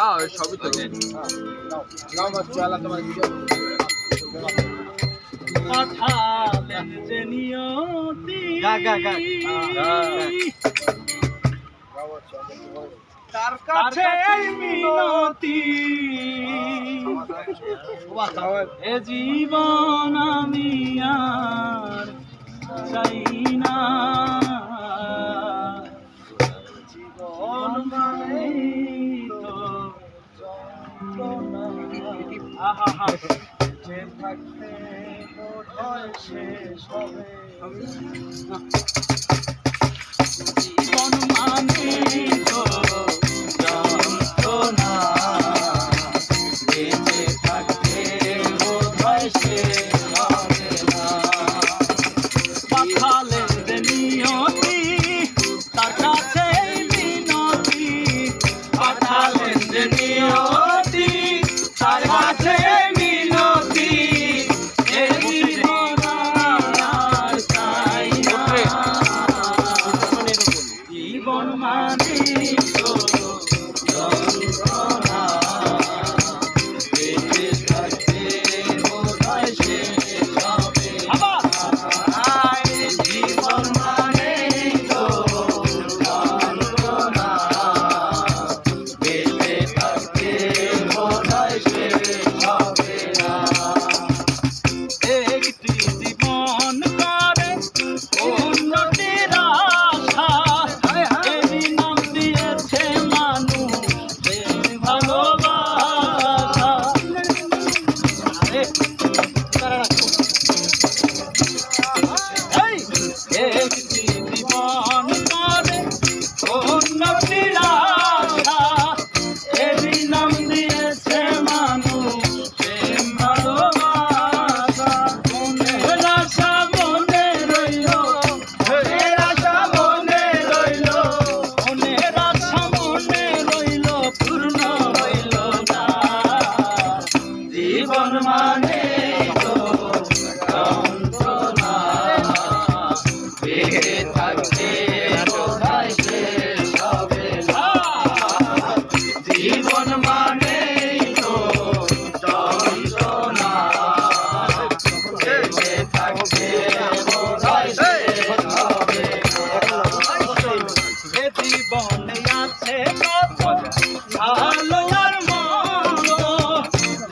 হ্যাঁ সবই তো পাঠালেন জীবন যে থাকতে বোধ শেষ হবে। Jesus.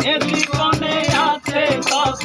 এ জীবনে আছে কত